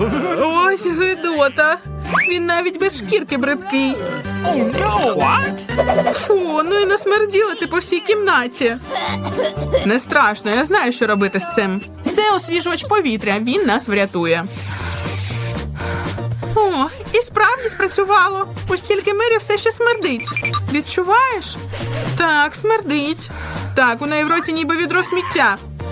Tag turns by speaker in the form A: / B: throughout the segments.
A: Ось гидота. Він навіть без шкірки бридкий. Фу, ну і насмерділа ти по всій кімнаті. Не страшно, я знаю, що робити з цим. Це освіжувач повітря, він нас врятує. О, і справді спрацювало. Ось тільки Мері все ще смердить. Відчуваєш? Так, смердить. Так, у неї в роті ніби відро сміття.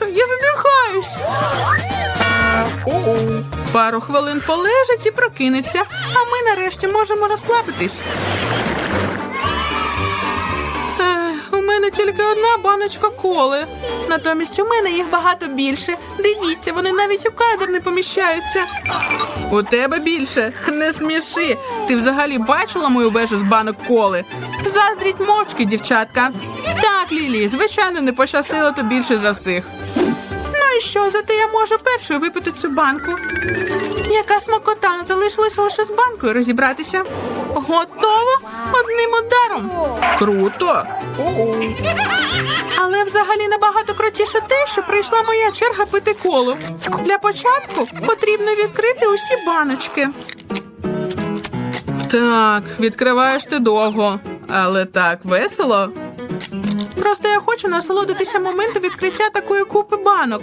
A: Мене, я задихаюсь. Пару хвилин полежить і прокинеться, а ми нарешті можемо розслабитись. Мене тільки одна баночка коли. Натомість у мене їх багато більше. Дивіться, вони навіть у кадр не поміщаються. У тебе більше. Не сміши. Ти взагалі бачила мою вежу з банок коли? Заздріть мовчки, дівчатка. Так, Лілі, звичайно, не пощастило то більше за всіх. Ну і що, зате я можу першою випити цю банку. Яка смакота, залишилося лише з банкою розібратися. Готово одним ударом. Круто. Але взагалі набагато крутіше те, що прийшла моя черга пити колу. Для початку потрібно відкрити усі баночки. Так, відкриваєш ти довго, але так весело. Просто я хочу насолодитися моментом відкриття такої купи банок.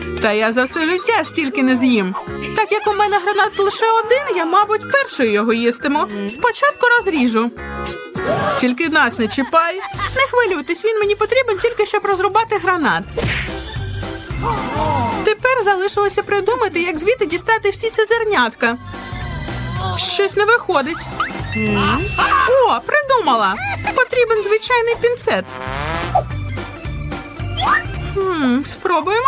A: та я за все життя стільки не з'їм. Так як у мене гранат лише один, я, мабуть, першою його їстиму. Спочатку розріжу. Тільки нас не чіпай. Не хвилюйтесь, він мені потрібен тільки щоб розрубати гранат. Тепер залишилося придумати, як звідти дістати всі ці зернятка. Щось не виходить. О, придумала! Потрібен звичайний пінцет. Хм, спробуємо.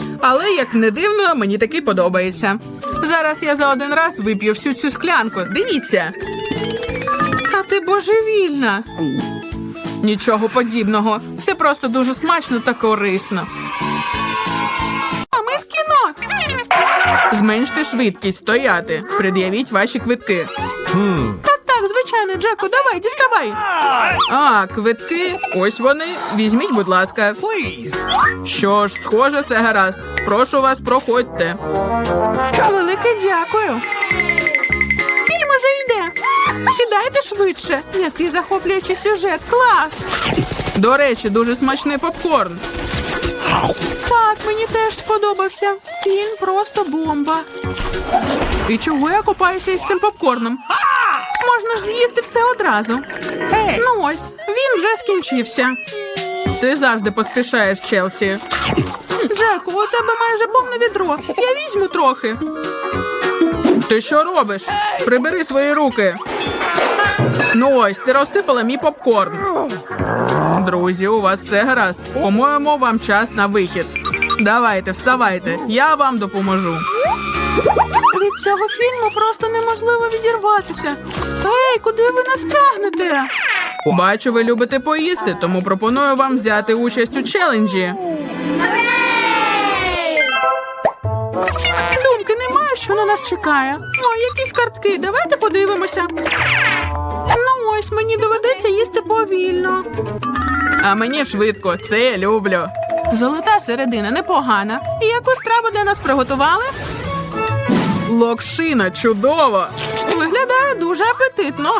A: Але як не дивно, мені таки подобається. Зараз я за один раз вип'ю всю цю склянку. Дивіться. Та ти божевільна. Нічого подібного. Це просто дуже смачно та корисно. А ми в кіно. Зменште швидкість, стояти. Пред'явіть ваші квитки. Так, так, звичайно, Джеку, давай, діставай. А, квитки. Ось вони. Візьміть, будь ласка. Що ж, схоже, все гаразд. Прошу вас, проходьте. Велике дякую. Фільм уже йде. Сідайте швидше. Який захоплюючий сюжет. Клас. До речі, дуже смачний попкорн. Так, мені теж сподобався. Фільм просто бомба. І чого я купаюся із цим попкорном? Можна ж з'їсти все одразу. Ну ось, він вже скінчився. Ти завжди поспішаєш, Челсі. Джеку, у тебе майже повне відро. Я візьму трохи. Ти що робиш? Прибери свої руки. Ну ось, ти розсипала мій попкорн. Друзі, у вас все гаразд. По-моєму, вам час на вихід. Давайте, вставайте, я вам допоможу. Від цього фільму просто неможливо відірватися. Ей, куди ви нас тягнете? Бачу, ви любите поїсти, тому пропоную вам взяти участь у челенджі. Думки немає, що на нас чекає. О, якісь картки, давайте подивимося. Ну ось мені доведеться їсти повільно. А мені швидко, це я люблю. Золота середина непогана. Яку страву для нас приготували? Локшина, чудово! Виглядає дуже апетитно.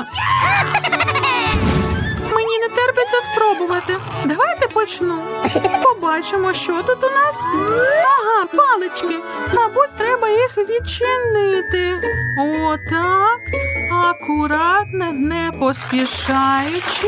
A: Мені не терпиться спробувати. Давайте почну. Побачимо, що тут у нас. Ага, палички. Мабуть, треба їх відчинити. Отак. Акуратно, не поспішаючи.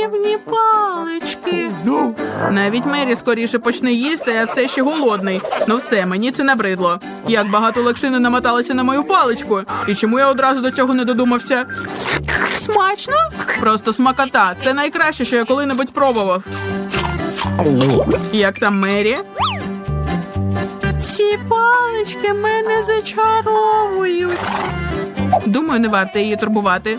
A: рівні палички. Навіть Мері скоріше почне їсти, а я все ще голодний. Ну все, мені це набридло. Як багато локшини намоталося на мою паличку. І чому я одразу до цього не додумався? Смачно? Просто смакота. Це найкраще, що я коли-небудь пробував. Як там Мері? Ці палички мене зачаровують. Думаю, не варто її турбувати.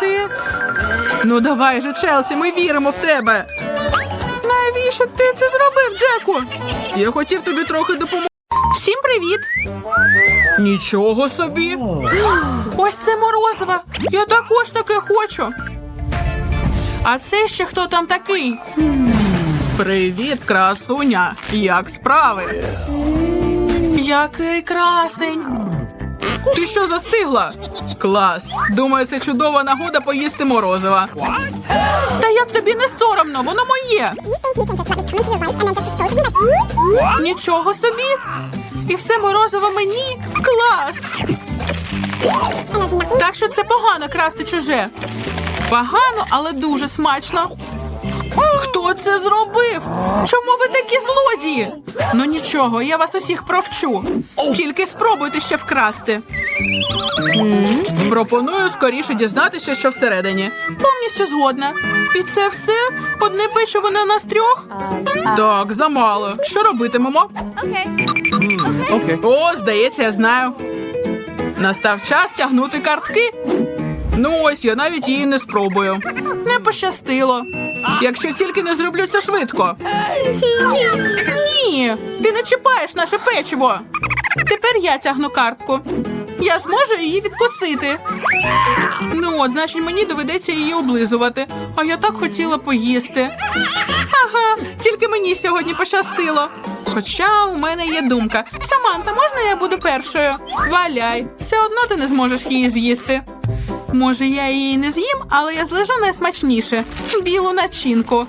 A: Пробувати. Ну давай же, Челсі, ми віримо в тебе. Навіщо ти це зробив, Джеку? Я хотів тобі трохи допомогти. Всім привіт! Нічого собі. Ось це морозиво. Я також таке хочу. А це ще хто там такий? Привіт, красуня. Як справи? Який красень. Ти що застигла? Клас. Думаю, це чудова нагода поїсти морозива. Та як тобі не соромно, воно моє. Нічого собі. І все морозиво мені. Клас. Так що це погано красти чуже. Погано, але дуже смачно. Хто це зробив? Чому ви такі злодії? Ну нічого, я вас усіх провчу. Тільки спробуйте ще вкрасти. Пропоную скоріше дізнатися, що всередині. Повністю згодна. І це все? Одне печиво на нас трьох? Так, замало. Що робитимемо? О, здається, я знаю. Настав час тягнути картки. Ну ось я навіть її не спробую. Не пощастило. Якщо тільки не зроблю це швидко. Ні, ти не чіпаєш наше печиво. Тепер я тягну картку. Я зможу її відкусити. Ну от, значить, мені доведеться її облизувати. А я так хотіла поїсти. Ага, тільки мені сьогодні пощастило. Хоча у мене є думка. Саманта, можна я буду першою? Валяй, все одно ти не зможеш її з'їсти. Може, я її не з'їм, але я злежу найсмачніше білу начинку.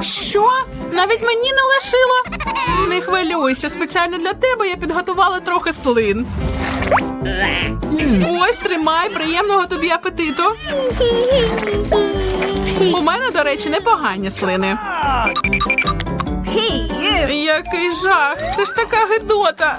A: Що? Навіть мені не лишило? Не хвилюйся, спеціально для тебе я підготувала трохи слин. Ось тримай, приємного тобі апетиту. У мене, до речі, непогані слини. Який жах! Це ж така гидота.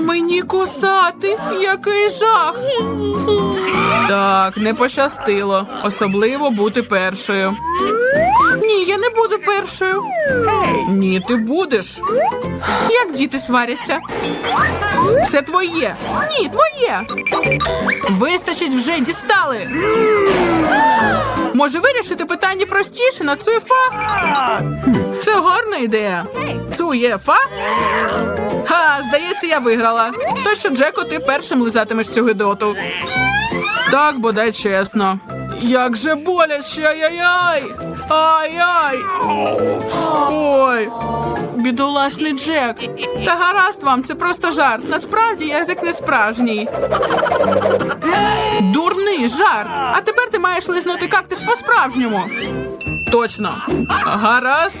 A: Мені кусати, який жах. Так, не пощастило. Особливо бути першою. Ні, я не буду першою. Ні, ти будеш. Як діти сваряться? Це твоє. Ні, твоє. Вистачить вже дістали. Може вирішити питання простіше на цуєфа? Це гарна ідея. Цуєфа? Ха, здається, я виграла. То що, Джеко, ти першим лизатимеш цю гидоту. Так, бодай чесно. Як же боляче, ай-яй-яй! Ай-яй! Ой, бідолашний Джек. Та гаразд вам, це просто жарт. Насправді язик не справжній. Дурний жарт. А тепер ти маєш лизнути кактус по-справжньому. Точно. Гаразд.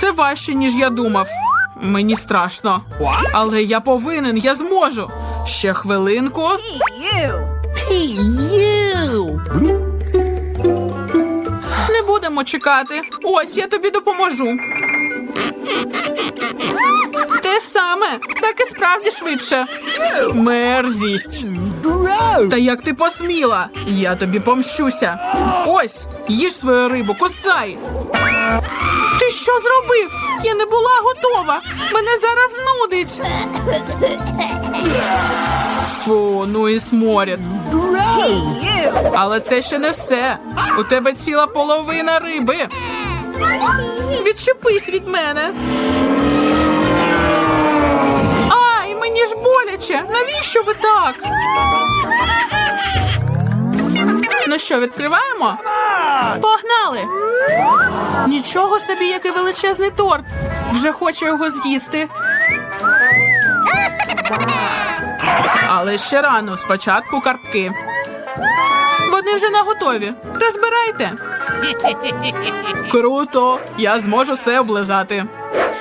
A: Це важче, ніж я думав. Мені страшно. Але я повинен, я зможу. Ще хвилинку. Не будемо чекати. Ось я тобі допоможу. Те саме, так і справді швидше. Мерзість. Та як ти посміла? Я тобі помщуся. Ось, їж свою рибу, кусай. Ти що зробив? Я не була готова. Мене зараз нудить. Фу, ну і сморід. Але це ще не все. У тебе ціла половина риби. Відчепись від мене. Навіщо ви так? Ну що, відкриваємо? Погнали! Нічого собі, який величезний торт. Вже хочу його з'їсти. Але ще рано, спочатку картки. Вони вже наготові. Розбирайте. Круто! Я зможу все облизати.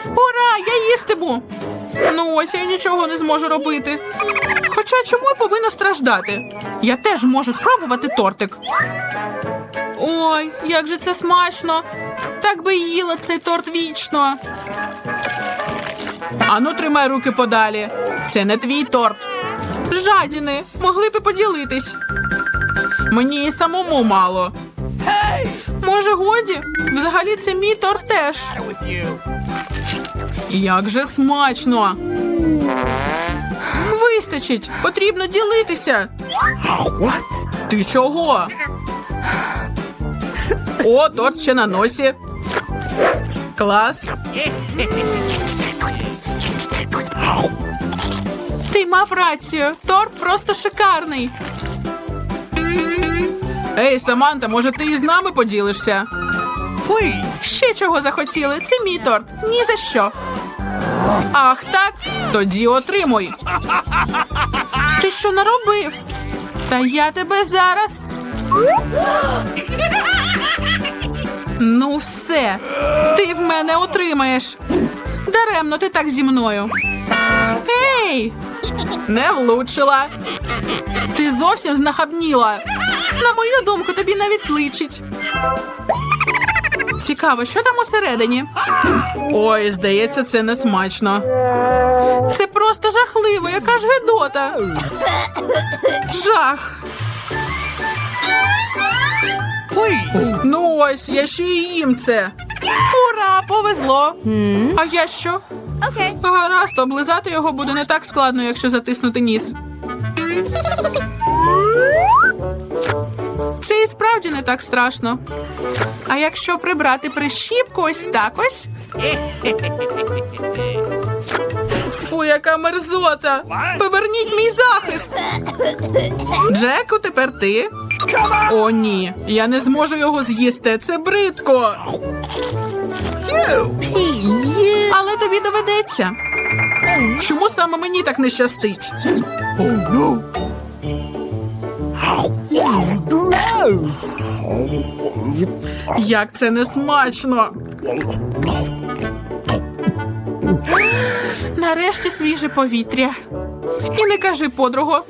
A: Ура! Я їстиму! Ну ось я нічого не зможу робити. Хоча чому я повинна страждати? Я теж можу спробувати тортик. Ой, як же це смачно! Так би їла цей торт вічно. Ану, тримай руки подалі. Це не твій торт. Жадіни, могли б поділитись. Мені і самому мало. Може, годі? Взагалі це мій торт теж. Як же смачно. Вистачить, потрібно ділитися.
B: What?
A: Ти чого? О, торт ще на носі. Клас. Ти мав рацію. Торт просто шикарний. Ей, Саманта, може ти із нами поділишся?
B: Please.
A: Ще чого захотіли? Це мій торт. Ні за що. Ах, так? Тоді отримуй. Ти що наробив? Та я тебе зараз. Ну, все. Ти в мене отримаєш. Даремно ти так зі мною. Ей! Не влучила. Ти зовсім знахабніла. На мою думку, тобі навіть личить. Цікаво, що там усередині? Ой, здається, це не смачно. Це просто жахливо, яка ж гидота. Жах.
B: Please.
A: Ну ось, я ще й їм це. Ура, повезло. А я що?
C: Okay.
A: Гаразд, облизати його буде не так складно, якщо затиснути ніс. І справді не так страшно. А якщо прибрати прищіпку ось так ось. Фу, яка мерзота! Поверніть мій захист! Джеку, тепер ти. О, ні, я не зможу його з'їсти. Це бридко. Але тобі доведеться. Чому саме мені так не щастить? Як це не смачно. Нарешті свіже повітря. І не кажи, подруго.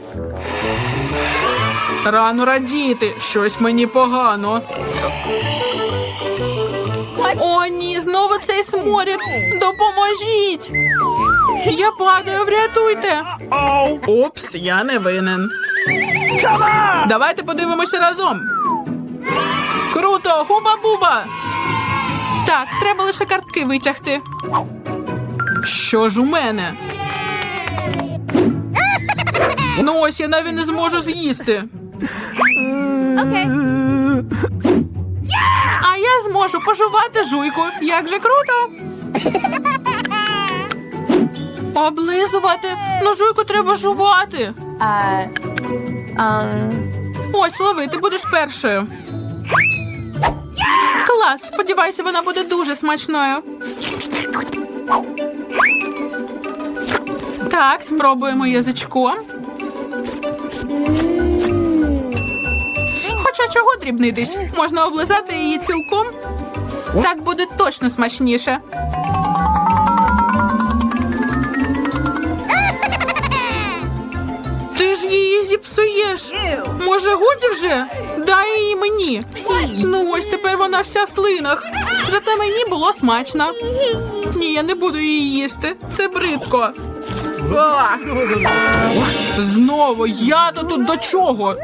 A: Рано радіти, щось мені погано. О, ні, знову цей сморід. Допоможіть. Я падаю, врятуйте. Упс, я не винен. Давайте подивимося разом. Круто, хуба-буба. Так, треба лише картки витягти. Що ж у мене? Ну ось я навіть не зможу з'їсти. А я зможу пожувати жуйку. Як же круто. Облизувати. Ну, жуйку треба жувати.
D: Uh, um,
A: Ось, лови, ти будеш першою. Клас, сподіваюся, вона буде дуже смачною. Так, спробуємо язичком. Хоча чого дрібнитись? Можна облизати її цілком. Так буде точно смачніше. Ти ж її зіпсував. псуєш. Може, годі вже? Дай її мені. Ну ось тепер вона вся в слинах. Зате мені було смачно. Ні, я не буду її їсти. Це бридко. Знову я то тут до чого?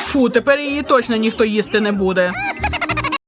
A: Фу, тепер її точно ніхто їсти не буде.